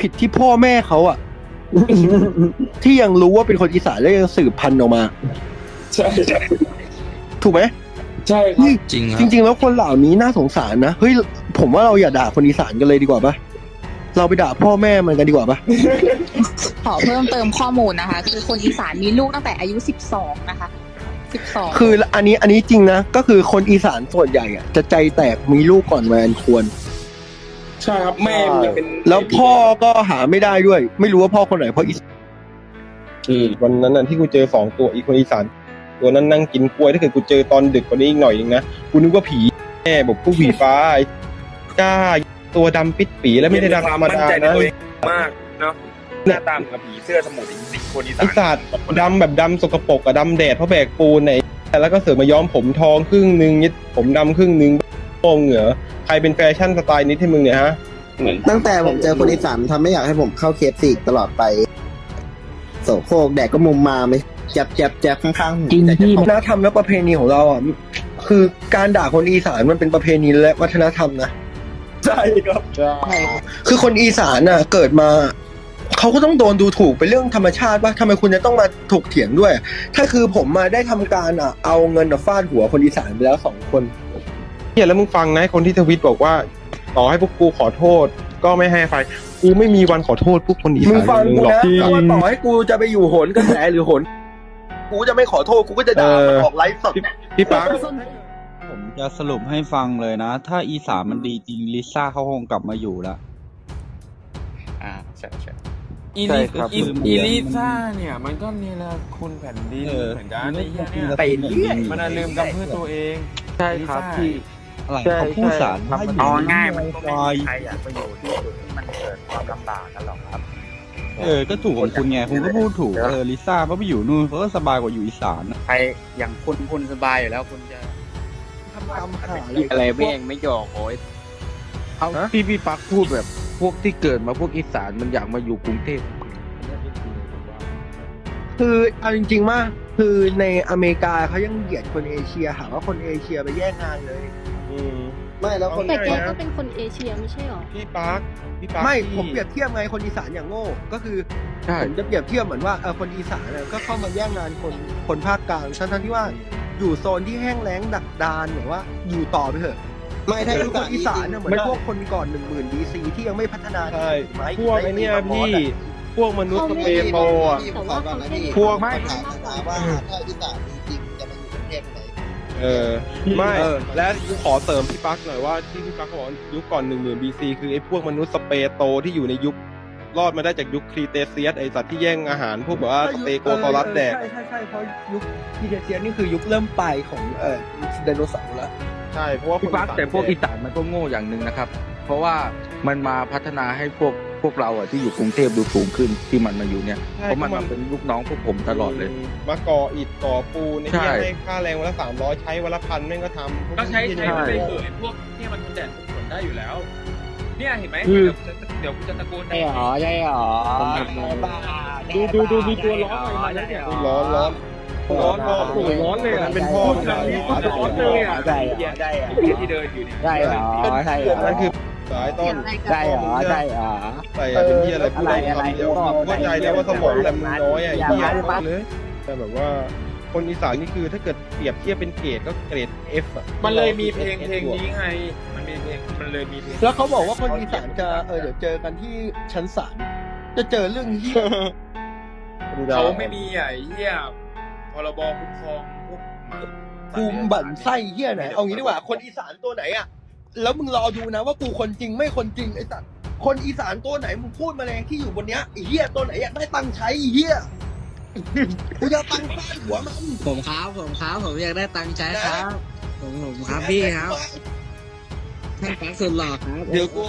ผิดที่พ่อแม่เขาอะที่ยังรู้ว่าเป็นคนอีสานแล้วยังสืบพันธุ์ออกมา ใช่ถูกไหมใช่ครับเฮ้ยจริงคจรับริง ๆ แล้วคนเหล่านี้น่าสงสารนะเฮ้ยผมว่าเราอย่าด่าคนอีสานกันเลยดีกว่าปะเราไปด่าพ่อแม่มันกันดีกว่าปะขอเพิ่มเติมข้อมูลนะคะ คือคนอีสานมีลูกตั้งแต่อายุ12นะคะ12คืออันนี้อันนี้จริงนะก็คือคนอีสานส่วนใหญ่อะจะใจแตกมีลูกก่อนวัยอันควร ใช่ครับแม่มันจะเป็นแล้วพ่อก็หาไม่ได้ด้วย ไม่รู้ว่าพ่อคนไหนพ่ออีสานอืมวันนั้นน่ะที่กูเจอสองตัวอีกคนอีสานตัวนั้นนั่งกินกล้วยถ้าเกิดกูเจอตอนดึกกว่านี้อีกหน่อยนึงนะกูนึกว่าผีแม่บอกผู้ผีฟ้าไอ้จ้าตัวดำปิดปีแล้วไม่ได้ดำธรรมดามั่นใจในนะตัวเองมากเนาะหน้าตามกับผีเสื้อสมุทรจริงๆคนอีสาไอ้นสัตว์ดำแบบดำสกปรกกับดำแดดเพราะแบกปูนไหนแล้วก็เสือกมาย้อมผมทองครึ่งหนึ่งยึดผมดำครึ่งหนึ่ง โป่งเหงื่อใครเป็นแฟชั่นสไตล์นี้ให้มึงเนี่ยฮะ เหมือนตั้งแต่ผมเจอคนอีสานทำไม่อยากให้ผมเข้าเคฟซีกตลอดไป โสโครกแดกก็มุมมาไหมแจ๊บแจ๊บแจ๊บข้างๆหูจริงแต่จะพี่ วัฒนธรรมและประเพณีของเราอะคือการด่าคนอีสานมันเป็นประเพณีและวัฒนธรรมนะใช่ครับใช่คือคนอีสานน่ะ เกิดมา เขาก็ต้องโดนดูถูกเป็นเรื่องธรรมชาติว่าทำไมคุณจะต้องมาถกเถียงด้วย ถ้าคือผมมาได้ทำการอะเอาเงินอะฟาดหัวคนอีสานไปแล้วสองคน เนี่ยแล้วมึงฟังนะคนที่ทวิตบอกว่า ต่อให้พวกกูขอโทษ ก็ไม่ให้ไฟกูไม่มีวันขอโทษพวกคนอีมึสางนฟังมึงกูหรอก นะว่าต่อให้กูจะไปอยู่โหนกระแสหรือโหน กูจะไม่ขอโทษ กูก็จะด่ามันออกไลฟ์สด พี่ปักผมจะสรุปให้ฟังเลยนะ ถ้าอีสานมันดีจริงลิซ่าเขาคงกลับมาอยู่แล้วอ่าใช่ใช่อีใช่ลิครับอีลืมอีเรียนลิซ่าเนี่ยมันก็เนรคุณแผ่นดินเออ เหมือนกันไอ้เหี้ยเนี่ยไปเรื่อยมันน่ะลืมกำเพื่อตัวเองใช่ครับพี่ อะไรเขาพูดสารเอาง่ายๆมันก็ไฟไม่มีใครอยากไปอยู่ที่จุดที่มันเกิดความลำบากกันหรอกครับ เออก็ถูกของคุณไงคุณก็พูดถูกเออลิซ่าเขาไปอยู่นู่นเขาก็สบายกว่าอยู่อีสานนะใครอย่างคุณคุณสบายอยู่แล้วคุณจะทำกรรมหาอะไรแม่งไม่หยอกโอ้ยเอาพี่พี่ปักพูดแบบ พวกที่เกิดมาพวกอีสานมันอยากมาอยู่กรุงเทพคือเอาจริงๆว่าคือในอเมริกาเขายังเหยียดคนเอเชียหาว่าคนเอเชียไปแย่งงานเลย อืม ไม่แล้วคนแต่แกง่ายๆนะก็เป็นคนเอเชียไม่ใช่หรอ พี่ปักพี่ปักไม่ที่ผมเปรียบเทียบไงคนอีสานอย่างโง่ ก็คือใช่ผมจะเปรียบเทียบเหมือนว่าเออคนอีสานน่ะก็เข้ามาแย่งงานคนคนภาคกลางทั้งๆที่ว่าอยู่โซนที่แห้งแล้งดักดานแบบว่าอยู่ต่อไปเถอะไม่ถ้าแต่อีคสานนอีสานน่ะเหมือนพวกคนก่อนหนึ่งหมื่นบีซีที่ยังไม่พัฒนาใช่ไม้พวกไอ้เนี่ยพี่ พวกมนุษย์สเปรย์โตอะพี่ผมขอก่อนนะพี่พวกไม่ ถามนะว่าถ้าอีสานมีจริงจะมาอยู่กรุงเทพไหม เออไม่และกูขอเสริมพี่ปักหน่อยว่าที่พี่ปักเขาบอกยุคก่อนหนึ่งหมื่นบีซีคือไอ้พวกมนุษย์สเปรย์โตที่อยู่ในยุครอดมาได้จากยุคครีเตเซียสไอสัตว์ที่แย่งอาหาร พวกแบบว่าสเตโกซอรัสแดก ใช่ใช่ใช่เพราะยุคพีเดเซียนนี่คือยุคเริ่มปลายของเอ่อไดโนเสาร์แล้วใช่เพราะว่าพี่ปักคนแต่พวกแดอีสานมันก็โง่อย่างหนึ่งนะครับ เพราะว่ามันมาพัฒนาให้พวก พวกเราอะที่อยู่กรุงเทพดูสูงขึ้นที่มันมาอยู่เนี่ยใช่เพราะมันมาเป็นลูกน้องพวกผมตลอดเลย มาก่ออิฐก่อปูนในใช่ ที่ให้ค่าแรงวันละสามร้อยใช้วันละพันแม่งก็ทำก็ใช้ใช้ใช่ไปเถอะไอ้พวกเนี่ยมันทนแดดทนฝนได้อยู่แล้ว เนี่ยเห็นไหมคือ เดี๋ยวกูจะตะโกนใช่หรอใช่หรอดูดูดูมีตัวร้อนอะไรมาแล้วเนี่ยร้อนร้อน ร้อนร้อนโอ้โหร้อนเลยอะเป็นพ่อ พูดแบบนี้ก็ร้อนเลยอะได้เหรอได้เหรอ ที่เดินอยู่เนี่ยได้เหรอใช่เหรอ นั่นคือ สายต้นได้เหรอได้เหรอใส่อะเป็นที่อะไรพูดได้อะไรคำเดียวอะไรเข้าใจแล้วว่าสมองแต่มึงน้อยอะอย่าเหี้ยมาเลยแต่แบบว่าคนอีสานนี่คือถ้าเกิดเปรียบเทียบเป็นเกรดก็เกรด F อะมันเลยมีเพลงเพลงนี้ไง มันมีเพลงมันเลยมีเพลงแล้วเขาบอกว่าคนอีสานจะเออเดี๋ยวเจอกันที่ชั้นศาลจะเจอเรื่องเหี้ยเขาไม่มีอะไอ้เหี้ยพรบคุ้มครองพวกหมาภูมิบั่นไส้เหี้ยไหนเอางี้ดีกว่าคนอีสานตัวไหนอะ แล้วมึงรอดูนะว่ากูคนจริงไม่คนจริงไอ้สัตว์คนอีสานตัวไหนมึงพูดมาเลยที่อยู่บนเนี้ยไอ้เหี้ยตัวไหนอยากได้ตังค์ใช้ไอ้เหี้ยกูจะเอาตังค์ฟาดหัวมันผมครับผมครับผมอยากได้ตังค์ใช้ครับ ผมผมครับพี่ครับท่านปักสุดหล่อครับ เดี๋ยวกู